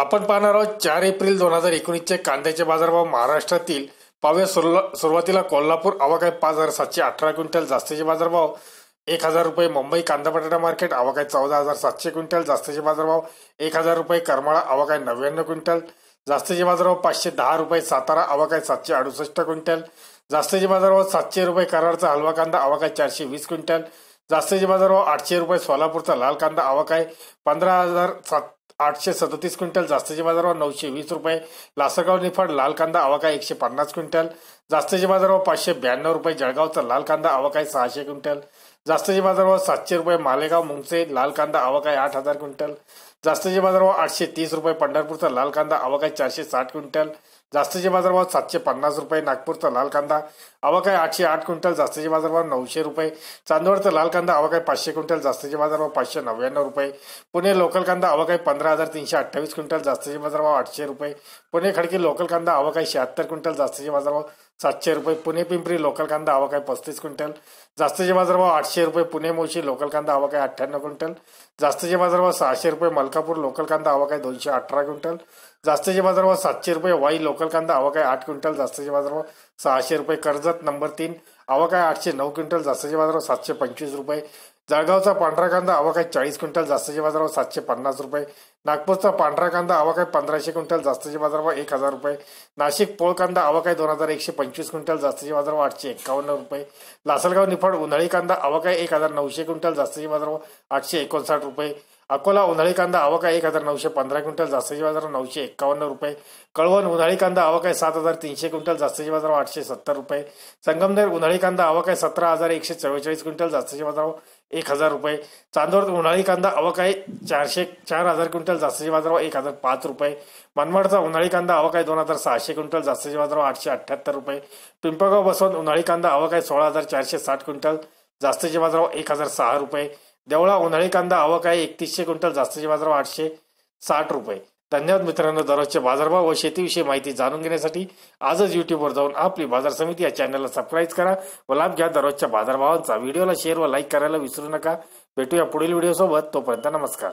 आपण पाहणार आहोत चार एप्रिल दोन हजार एकोणीसचे कांद्याचे बाजारभाव महाराष्ट्रातील पाहूया सुरुवातीला कोल्हापूर आवाकाय पाच हजार सातशे अठरा क्विंटल जास्तीचे बाजारभाव एक हजार रुपये मुंबई कांदा बटाटा मार्केट आवाकाय चौदा हजार सातशे क्विंटल जास्तीचे बाजारभाव एक हजार रुपये करमाळा आवाकाय नव्याण्णव क्विंटल जास्तीचे बाजारभाव पाचशे दहा रुपये सातारा आवाकाय सातशे अडुसष्ट क्विंटल जास्तीचे बाजारभाव सातशे रुपये कराडचा हलवा कांदा आवाकाय चारशे वीस क्विंटल जास्तीचे बाजारभाव आठशे रुपये सोलापूरचा लाल कांदा आवाकाय पंधरा हजार सात आठशे सदतीस क्विंटल जास्तीचे बाजारभाव नऊशे वीस रुपये. लासरगाव निफाड लाल कांदा आवाकाय एकशे पन्नास क्विंटल. जास्तीचे बाजारभाव पाचशे ब्याण्णव रुपये. जळगावचा लाल कांदा आवाकाय सहाशे क्विंटल. जास्तीचे बाजारभाव सातशे रुपये मालेगाव मुंगसे लाल कांदा आवाकाय आठ हजार क्विंटल. जास्तीचे बाजारभाव आठशे तीस रुपये पंढरपूरचा लाल कांदा आवाकाय चारशे साठ क्विंटल. जास्तीचे बाजारभाव सातशे पन्नास रुपये नागपूरचा लाल कांदा आवाकाय आठशे आठ क्विंटल. जास्तीचे बाजारभाव नऊशे रुपये. चांदवडचा लाल कांदा आवाकाय पाचशे क्विंटल. जास्तीचे बाजारभाव पाचशे नव्याण्णव रुपये. पुणे लोकल कांदा आवाकाय पंधरा हजार तीनशे अठ्ठावीस क्विंटल. जास्तीचे बाजारभाव आठशे रुपये. पुणे खडकी लोकल कांदा आवाकाय शहात्तर क्विंटल. जास्तीचे बाजारभाव सातशे रुपये. पुणे पिंपरी लोकल कांदा आवाकाय पस्तीस क्विंटल. जास्तीचे बाजारभाव आठशे रुपये पुणे मोशी लोकल कांदा आवाकाय अठ्ठ्याण्णव क्विंटल. जास्तीचे बाजारभाव सहाशे रुपये मलकापूर लोकल कांदा आवाकाय दोनशे अठरा क्विंटल. जास्तीचे बाजारभाव सातशे रुपये वाई लोकल कांदा आवाकाय आठ क्विंटल. जास्तीचे बाजारभाव सहाशे रुपये कर्जत नंबर तीन. आवाकाय आठशे नऊ क्विंटल. जास्तीचे बाजारभाव सातशे पंचवीस रुपये. जळगावचा पांढरा कांदा आवाकाय चाळीस क्विंटल जास्तीच्या बाजारावर सातशे पन्नास रुपये. नागपूरचा पांढरा कांदा आवाकाय पंधराशे क्विंटल जास्तीचे बाजारावर एक हजार रुपये. नाशिक पोळ कांदा आवाकाय दोन हजार एकशे पंचवीस क्विंटल जास्तीचे बाजारावर आठशे एकावन्न रुपये. लासलगाव निफाड उन्हाळी कांदा आवाकाय एक हजार नऊशे क्विंटल जास्तीचे बाजारावर आठशे एकोणसाठ रुपये. अकोला उन्हाळी कांदा आवाकाय एक हजार नऊशे पंधरा क्विंटल जास्तीचे बाजार नऊशे एक्कावन्न रुपये. कळवण उन्हाळी कांदा आवाकाय सात हजार तीनशे क्विंटल जास्तीचे बाजार आठशे सत्तर रुपये. संगमनेर उन्हाळी कांदा आवाकाय सतरा हजार एकशे चव्वेचाळीस क्विंटल जास्तीचे बाजार एक हजार रुपये. चांदोड उन्हाळी कांदा अवकाय चारशे चार हजार क्विंटल जास्तीचे बाजार एक हजार पाच रुपये. मनमाडचा उन्हाळी कांदा अवकाय दोन हजार सहाशे क्विंटल जास्तीचे बाजार आठशे अठ्ठ्याहत्तर रुपये. पिंपळगाव बसवंत उन्हाळी कांदा अवकाय सोळा हजार चारशे साठ क्विंटल जास्तीचे बाजार एक हजार सहा रुपये. देवळा उन्हाळी कांदा आवक आहे एकतीसशे क्विंटल जास्तीचे बाजारभाव आठशे साठ रुपये. धन्यवाद मित्रांनो दररोजचे बाजारभाव व शेतीविषयी माहिती जाणून घेण्यासाठी आजच युट्यूबवर जाऊन आपली बाजार समिती या चॅनलला सबस्क्राईब करा व लाभ घ्या दररोजच्या बाजारभावांचा. व्हिडिओला शेअर व लाईक करायला विसरू नका. भेटूया पुढील व्हिडिओसोबत तोपर्यंत नमस्कार.